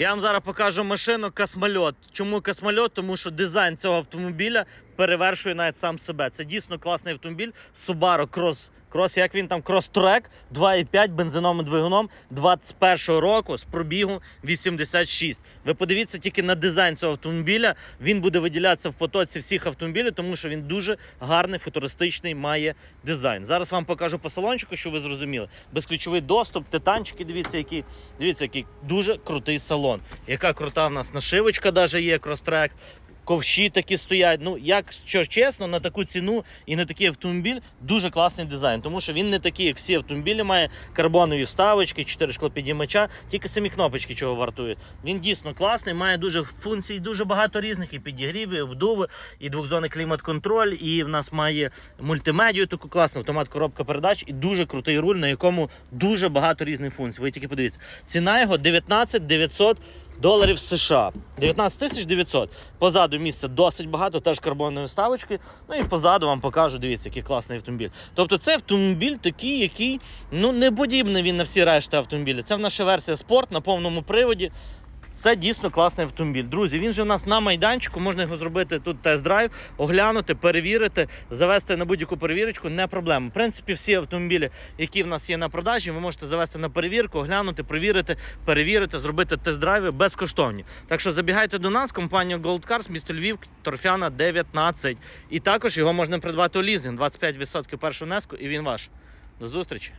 Я вам зараз покажу машину Космольот. Чому Космольот? Тому що дизайн цього автомобіля перевершує навіть сам себе. Це дійсно класний автомобіль. Subaru Cross. Крос, як він там, крос-трек 2,5 бензиновим двигуном 21-го року з пробігу 86. Ви подивіться тільки на дизайн цього автомобіля. Він буде виділятися в потоці всіх автомобілів, тому що він дуже гарний, футуристичний має дизайн. Зараз вам покажу по салончику, що ви зрозуміли. Безключовий доступ, титанчики. Дивіться, який дивіться, який дуже крутий салон. Яка крута в нас нашивочка, даже є крос-трек. Ковші такі стоять. Ну, якщо чесно, на таку ціну і на такий автомобіль дуже класний дизайн, тому що він не такий, як всі автомобілі, має карбонові вставочки, 4 шклопідіймача, тільки самі кнопочки чого вартують. Він дійсно класний, має дуже функцій, дуже багато різних і підігріви, і обдуви, і двохзонний клімат-контроль, і в нас має мультимедію, таку класну автомат, коробка передач і дуже крутий руль, на якому дуже багато різних функцій. Ви тільки подивіться. Ціна його 19 900 доларів США. 19 тисяч 900. Позаду місця досить багато, теж карбонові ставочки. Ну і позаду вам покажу, дивіться, який класний автомобіль. Тобто це автомобіль такий, який ну не подібний він на всі решти автомобілі. Це в наша версія спорт на повному приводі. Це дійсно класний автомобіль. Друзі, він же у нас на майданчику, можна його зробити тут тест-драйв, оглянути, перевірити, завести на будь-яку перевірочку, не проблема. В принципі, всі автомобілі, які в нас є на продажі, ви можете завести на перевірку, оглянути, перевірити, перевірити, зробити тест-драйви безкоштовні. Так що забігайте до нас, компанія Gold Cars, місто Львів, Торфяна 19. І також його можна придбати у лізинг, 25% першого внеску, і він ваш. До зустрічі!